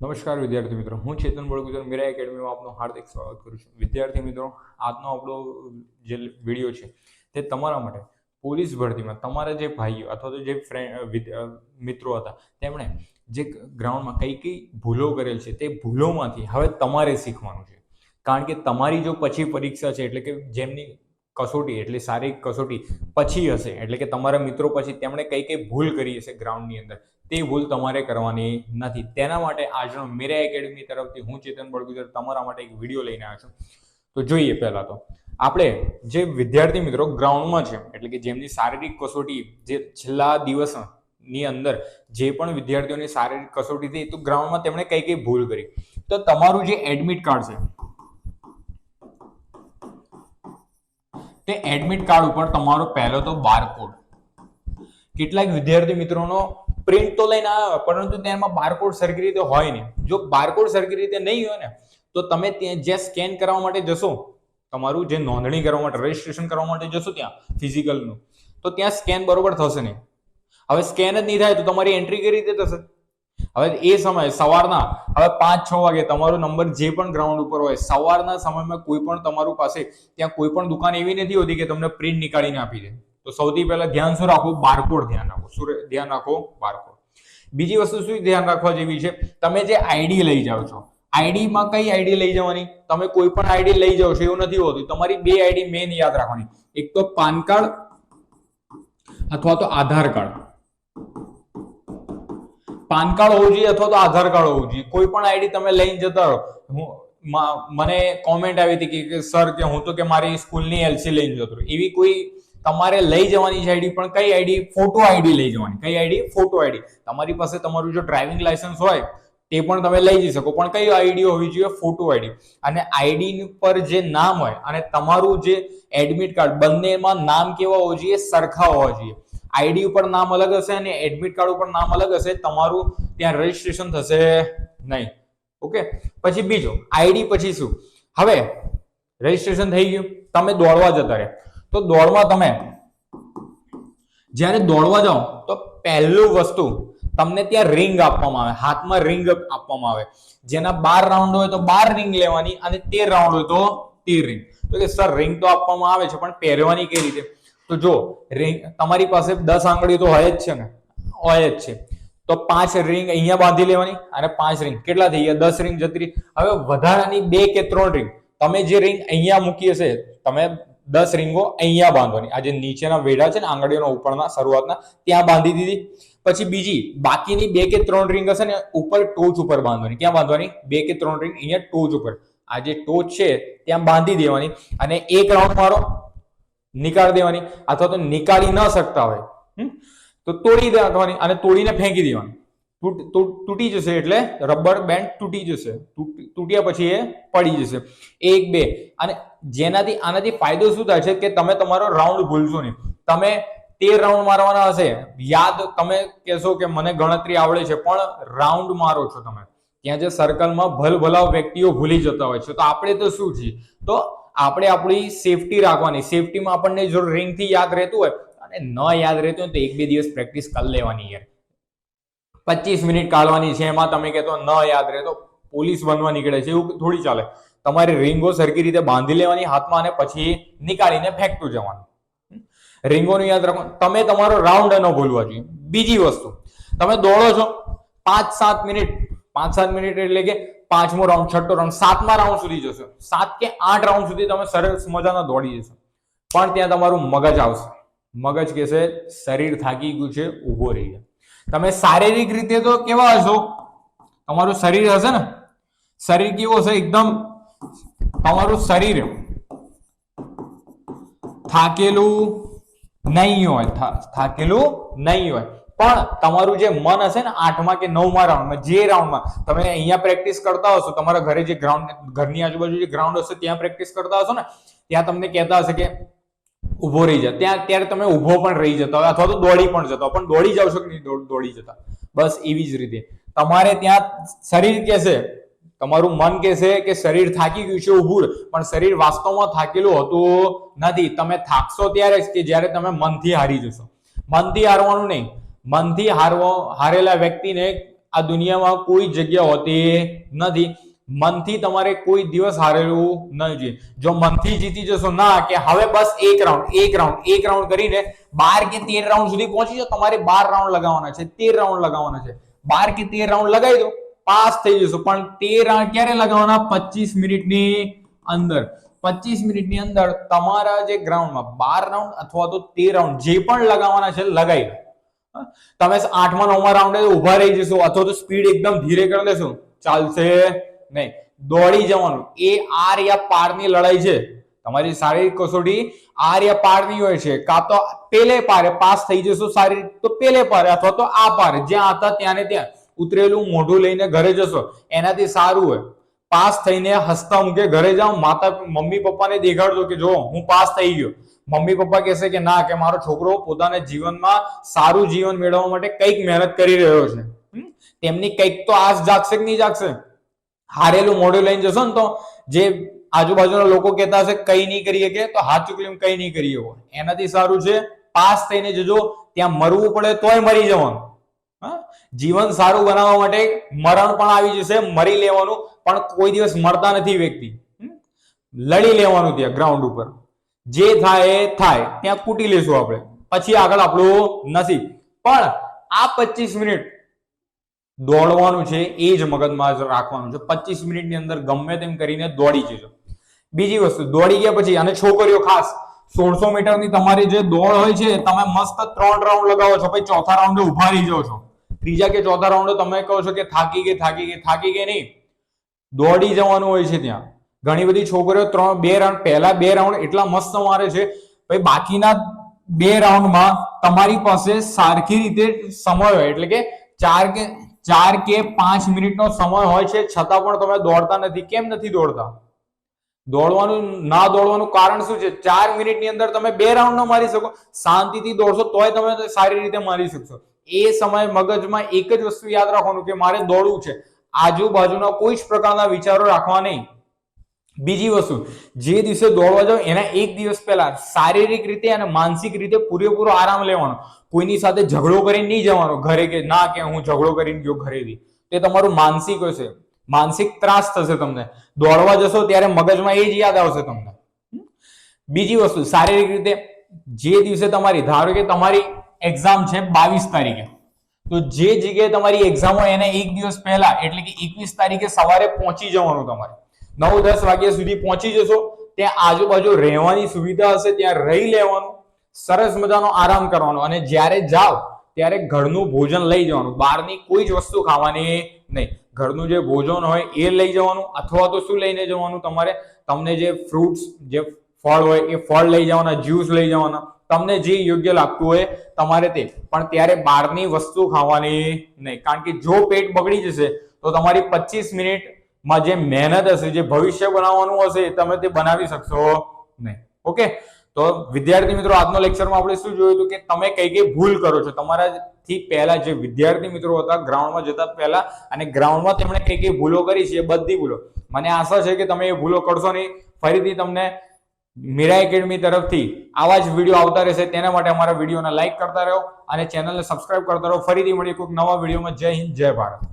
નમસ્કાર વિદ્યાર્થી મિત્રો, હું ચેતન બળગુજર, મીરા એકેડમીમાં આપનું હાર્દિક સ્વાગત કરું છું. વિદ્યાર્થી મિત્રો, આજનો આપણો જે વીડિયો છે તે તમારા માટે પોલીસ ભરતીમાં તમારા જે ભાઈઓ અથવા તો જે ફ્રેન્ડ મિત્રો હતા, તેમણે જે ગ્રાઉન્ડમાં કઈ કઈ ભૂલો કરેલ છે તે ભૂલોમાંથી હવે તમારે શીખવાનું છે. કારણ કે તમારી જો પછી પરીક્ષા છે, એટલે કે જેમની કસોટી, એટલે શારીરિક કસોટી પછી હશે. એટલે કે તમારા મિત્રો પછી તેમણે કઈ કઈ ભૂલ કરી હશે ગ્રાઉન્ડની અંદર, તે ભૂલ તમારે કરવાની નથી. તેના માટે આજનો મેરા એકેડમી તરફથી હું ચેતન બળગુજર તમારા માટે એક વીડિયો લઈને આવ્યો છું. તો જોઈએ પહેલાં તો, આપણે જે વિદ્યાર્થી મિત્રો ગ્રાઉન્ડમાં છે, એટલે કે જેમની શારીરિક કસોટી જે છેલ્લા દિવસની અંદર જે પણ વિદ્યાર્થીઓની શારીરિક કસોટી થઈ, તો ગ્રાઉન્ડમાં તેમણે કઈ કઈ ભૂલ કરી. તો તમારું જે એડમિટ કાર્ડ છે તે એડમિટ કાર્ડ ઉપર તમારો પહેલો તો બારકોડ કેટલાક વિદ્યાર્થી મિત્રોનો પ્રિન્ટ તો લઈને આવ્યા પરંતુ તેમાં બારકોડ સરખી રીતે હોય નહીં. જો બારકોડ સરખી રીતે નહીં હોય ને, તો તમે ત્યાં જ્યાં સ્કેન કરવા માટે જશો, તમારું જે નોંધણી કરવા માટે રજીસ્ટ્રેશન કરવા માટે જશો ત્યાં ફિઝિકલનું તો ત્યાં સ્કેન બરોબર થશે નહીં. હવે સ્કેન જ નહીં થાય તો તમારી એન્ટ્રી કઈ રીતે થશે? હવે એ સમય સવારના, હવે પાંચ છ વાગે તમારો નંબર જે પણ ગ્રાઉન્ડ ઉપર હોય, સવારના સમયમાં કોઈ પણ તમારું પાસે ત્યાં કોઈ પણ દુકાન એવી નથી હોતી કે તમને પ્રિન્ટ નીકાળીને આપી દે. તો સૌથી પહેલા ધ્યાન શું રાખવું બારકોડ ધ્યાન રાખો. શું ધ્યાન રાખો બારકોડ બીજી વસ્તુ શું ધ્યાન રાખવા જેવી છે? તમે જે આઈડી લઈ જાઓ છો આઈડીમાં કઈ આઈડી લઈ જવાની? તમે કોઈ પણ આઈડી લઈ જાઓ છો, એવું નથી હોતું. તમારી બે આઈડી મેન યાદ રાખવાની. એક તો પાન કાર્ડ અથવા તો આધાર કાર્ડ. પાન કાર્ડ હોવું જોઈએ અથવા તો આધાર કાર્ડ હોવું જોઈએ. કોઈ પણ આઈડી તમે લઈને જતા રહો. મને કોમેન્ટ આવી હતી કે- કે સર કે હું તો કે મારી સ્કૂલની એલસી લઈને જતો એવી કોઈ તમારે લઈ જવાની છે આઈડી, પણ કઈ આઈડી? ફોટો આઈડી લઈ જવાની. કઈ આઈડી? Photo ID. તમારી પાસે તમારું જો ડ્રાઇવિંગ લાયસન્સ હોય, તે પણ તમે લઈ જઈ શકો. પણ કઈ આઈડી હોવી જોઈએ? Photo ID. અને આઈડી પર જે નામ હોય, અને તમારું જે એડમિટ કાર્ડ બંનેમાં નામ કેવા હોવા જોઈએ? સરખા હોવા જોઈએ. આઈડી ઉપર નામ અલગ હશે અને એડમિટ કાર્ડ ઉપર નામ અલગ હશે. તમારું ત્યાં રજીસ્ટ્રેશન થશે નહીં. ઓકે પછી બીજું આઈડી પછી શું? હવે રજીસ્ટ્રેશન થઈ ગયું. તમે દોડવા જતા રહે તો દોડવા તમે, જ્યારે દોડવા જાઓ, તો પહેલું વસ્તુ તમને ત્યાં રિંગ આપવામાં આવે. હાથમાં રિંગ આપવામાં આવે. જેના બાર રાઉન્ડ હોય તો બાર રિંગ લેવાની અને તેર રાઉન્ડ હોય તો તેર રિંગ તો કે સર રિંગ તો આપવામાં આવે છે, પણ પહેરવાની કઈ રીતે? તો જો રિંગ તમારી પાસે દસ આંગળીઓ તો હોય જ છે ને? હોય જ છે. તો પાંચ રિંગ અહીંયા બાંધી લેવાની અને પાંચ રિંગ કેટલા થઈ ગયા? દસ રિંગ જતી રહી. હવે વધારાની બે કે ત્રણ રિંગ તમે જે રિંગ અહીંયા મૂકી હશે, તમે દસ રિંગો અહીંયા બાંધવાની. આ જે નીચેના વેઢા છે ને, આંગળીઓના ઉપરના, શરૂઆતના, ત્યાં બાંધી દીધી. પછી બીજી, બાકીની બે કે ત્રણ રિંગ હશે ને, ઉપર ટોચ ઉપર બાંધવાની. ક્યાં બાંધવાની? બે કે ત્રણ રિંગ અહીંયા ટોચ ઉપર. આ જે ટોચ છે, ત્યાં બાંધી દેવાની. અને એક રાઉન્ડ મારો. નીકાળી દેવાની અથવા તો નિકાળી ન શકતા હોય? તો તોડી નાખવાની અને તોડીને ફેંકી દેવાની. તૂટ- જશે એટલે રબર બેન્ડ તૂટી જશે. તૂટ- તૂટ્યા પછી એ પડી જશે. એક, બે. અને જેનાથી આનાથી ફાયદો શું થાય છે કે તમે તમારો રાઉન્ડ ભૂલશો નહીં. તમે તેર રાઉન્ડ મારવાના હશે. યાદ તમે કહેશો કે મને ગણતરી આવડે છે, પણ રાઉન્ડ મારો છો તમે. ત્યાં જે સર્કલમાં ભલભલાવ વ્યક્તિઓ ભૂલી જતા હોય છે. તો આપણે તો શું છીએ? તો આપણે આપણી સેફટી રાખવાની. સેફટીમાં આપણને જો રિંગથી યાદ રહેતું હોય, અને ન યાદ રહેતું હોય તો એક બે દિવસ પ્રેક્ટિસ કરી લેવાની યાર. પચીસ મિનિટ કાઢવાની છે, એમાં તમે કહેતો ન યાદ રહે તો પોલીસ બનવા નીકળે છે, એવું થોડી ચાલે. તમારે રીંગો સરખી રીતે બાંધી લેવાની હાથમાં અને પછી નીકાળીને ફેંકતું જવાનું. રીંગોનું યાદ રાખો, તમે તમારો રાઉન્ડ ન ભૂલવા જોઈએ. બીજી વસ્તુ, તમે દોડો છો, પાંચ સાત મિનિટ, પાંચ સાત મિનિટ એટલે કે પાંચમો રાઉન્ડ છઠ્ઠો રાઉન્ડ સાતમા રાઉન્ડ સુધી જશો. સાત કે આઠ રાઉન્ડ સુધી તમે સરસ મજાના દોડી જશો. પણ ત્યાં તમારું મગજ આવશે. મગજ કહેશે, શરીર થાકી ગયું છે, ઊભો રહી જાય તમે શારીરિક રીતે તો કેવા હશો? તમારું શરીર હશે ને? શરીર કેવું હશે? એકદમ તમારું શરીર થાકેલું નહીં હોય થાકેલું નહીં હોય. પણ તમારું જે મન હશે ને, આઠમા કે નવમા રાઉન્ડમાં જે રાઉન્ડમાં તમે અહીંયા પ્રેક્ટિસ કરતા હશો, તમારા ઘરે જે ગ્રાઉન્ડ ઘરની આજુબાજુ જે ગ્રાઉન્ડ હશે, ત્યાં પ્રેક્ટિસ કરતા હશો ને, ત્યાં તમને કહેતા હશે કે ઊભો રહી જાય ત્યાં, ત્યારે તમે ઊભો પણ રહી જતા અથવા તો દોડી પણ જતા પણ દોડી જાવ છો કે નહીં, દોડ- દોડી જતા. બસ એવી જ રીતે. તમારે ત્યાં શરીર કહેશે, તમારું મન કહેશે કે શરીર થાકી ગયું છે ઉભું પણ શરીર વાસ્તવમાં થાકેલું હોતું નથી. તમે થાકશો ત્યારે જ કે જ્યારે તમે મનથી હારી જશો. મનથી હારવાનું નહીં. મનથી હારવો, હારેલા વ્યક્તિને આ દુનિયામાં કોઈ જગ્યા હોતી નથી. મનથી તમારે કોઈ દિવસ હારેલું નહીં જોઈએ. જો મનથી જીતી જશો ના, કે હવે બસ એક રાઉન્ડ એક રાઉન્ડ એક રાઉન્ડ કરીને બાર કે તેર રાઉન્ડ સુધી પહોંચી જાઓ, તમારે બાર રાઉન્ડ લગાવવાના છે, તેર રાઉન્ડ લગાવવાના છે. બાર કે તેર રાઉન્ડ લગાવી દો, પાસ થઈ જશો. પણ તેર રાઉન્ડ ક્યારે લગાવવાના? પચીસ મિનિટની અંદર. પચીસ મિનિટની અંદર તમારા જે ગ્રાઉન્ડમાં બાર રાઉન્ડ અથવા તો તેર રાઉન્ડ જે પણ લગાવવાના છે, લગાવી હા? તમે આઠમા, નવમા રાઉન્ડે ઊભા રહી જશો અથવા તો સ્પીડ એકદમ ધીરે કરી દેશો. ચાલશે નહીં. દોડી જવાનું. એ આર યા પારની લડાઈ છે. તમારી શારીરિક કસોટી આર યા પારની હોય છે. કાં તો પેલે પારે પાસ થઈ જશો સારી તો પેલે પારે અથવા તો આ પારે. જ્યાં હતા ત્યાં ને ત્યાં. ઉતરેલું મોઢું લઈને ઘરે જશો. એનાથી સારું હોય. પાસ થઈને હસતા મૂકે ઘરે જાઉં માતા, મમ્મી, પપ્પાને દેખાડજો કે જો હું પાસ થઈ ગયો. મમ્મી પપ્પા કહેશે કે ના, કે મારો છોકરો પોતાના જીવનમાં સારું જીવન મેળવવા માટે કંઈક મહેનત કરી રહ્યો છે? તેમની કંઈક તો આસ જાગશે કે નહીં જાગશે હારેલું મોઢું લઈને જશો ને તો જે આજુબાજુના લોકો કહેતા હશે, કઈ નહીં કરીએ કે તો હાથ ચૂકલી કઈ નહીં કરીએ એનાથી સારું છે, પાસ થઈને જજો, ત્યાં મરવું પડે તોય મરી જવાનું? જીવન સારું બનાવવા માટે મરણ પણ આવી જશે, મરી લેવાનું, પણ કોઈ દિવસ મરતા નથી વ્યક્તિ? લડી લેવાનું ત્યાં ગ્રાઉન્ડ ઉપર જે થાય એ થાય. ત્યાં કૂટી લેશું આપણે. પછી આગળ આપણું નસીબ. પણ આ પચીસ મિનિટ દોડવાનું છે, એ જ મગજમાં રાખવાનું છે. પચીસ મિનિટની અંદર ગમે તેમ કરીને દોડી જજો. બીજી વસ્તુ, દોડી ગયા પછી, અને છોકરીઓ ખાસ, સોળસો મીટરની તમારી જે દોડ હોય છે, તમે મસ્ત ત્રણ રાઉન્ડ લગાવો છો, પછી ચોથા રાઉન્ડે ઊભા રહી જાઓ છો. ત્રીજા કે ચોથા રાઉન્ડે તમે કહો છો કે થાકી ગઈ થાકી ગઈ થાકી ગઈ નહીં. દોડી જવાનું હોય છે ત્યાં. ઘણી બધી છોકરીઓ ત્રણ, બે રાઉન્ડ પહેલા બે રાઉન્ડ એટલા મસ્ત મારે છે. પછી બાકીના બે રાઉન્ડમાં તમારી પાસે સારખી રીતે સમય હોય. એટલે કે ચાર કે ચાર કે પાંચ મિનિટનો સમય હોય છે. છતાં પણ તમે દોડતા નથી. કેમ નથી દોડતા? દોડવાનું, ના દોડવાનું કારણ શું છે? ચાર મિનિટની અંદર તમે બે રાઉન્ડ ન મારી શકો. શાંતિથી દોડશો તોય તમે સારી રીતે મારી શકશો. એ સમય મગજમાં એક જ વસ્તુ યાદ રાખવાનું કે મારે દોડવું છે. આજુબાજુના કોઈ જ પ્રકારના વિચારો રાખવા નહીં. બીજી વસ્તુ, જે દિવસે દોડવા જાઓ, એના એક દિવસ પહેલા શારીરિક રીતે અને માનસિક રીતે પૂરેપૂરો આરામ લેવાનો. કોઈની સાથે ઝઘડો કરીને નહીં જવાનો, ઘરે કે ના કે હું ઝઘડો કરીને ગયો ઘરેથી. તે તમારું માનસિક હશે. માનસિક ત્રાસ થશે તમને. દોડવા જશો ત્યારે મગજમાં એ જ યાદ આવશે તમને. બીજી વસ્તુ, શારીરિક રીતે જે દિવસે તમારી, ધારો કે તમારી એક્ઝામ છે બાવીસ તારીખે, તો જે જગ્યાએ તમારી એક્ઝામ હોય, એને એક દિવસ પહેલા, એટલે કે એકવીસ તારીખે સવારે પહોંચી જવાનું તમારે. નવ દસ વાગ્યા સુધી પહોંચી જશો. ત્યાં આજુબાજુ રહેવાની સુવિધા હશે, ત્યાં રહી લેવાનું. સરસ મજાનો આરામ કરવાનો. અને જ્યારે જાઓ, ત્યારે ઘરનું ભોજન લઈ જવાનું. બહારની કોઈ જ વસ્તુ ખાવાની નહીં. ઘરનું જે ભોજન હોય એ લઈ જવાનું અથવા તો શું લઈને જવાનું તમારે? તમને જે ફ્રૂટ્સ જે ફળ હોય એ ફળ લઈ જવાના જ્યુસ લઈ જવાના. તમને જે યોગ્ય લાગતું હોય તમારે તે. પણ ત્યારે બહારની વસ્તુ ખાવાની નહીં. કારણ કે જો પેટ બગડી જશે, તો તમારી પચીસ મિનિટમાં જે મહેનત હશે, જે ભવિષ્ય બનાવવાનું હશે, તમે તે બનાવી શકશો નહીં. ઓકે? તો વિદ્યાર્થી મિત્રો, આજનો લેક્ચરમાં આપણે શું જોયું હતું કે તમે કઈ કઈ ભૂલ કરો છો? તમારાથી પહેલા જે વિદ્યાર્થી મિત્રો હતા ગ્રાઉન્ડમાં જતા પહેલા અને ગ્રાઉન્ડમાં તેમણે કઈ કઈ ભૂલો કરી છે એ બધી ભૂલો. મને આશા છે કે તમે એ ભૂલો કરશો નહીં. ફરીથી તમને મીરા એકેડમી તરફથી આવા જ વીડિયો આવતા રહેશે. તેના માટે અમારા વિડીયોને લાઇક કરતા રહો અને ચેનલને સબસ્ક્રાઇબ કરતા રહો. ફરીથી મળીએ કોઈક નવા વિડીયોમાં. જય હિન્દ, જય ભારત.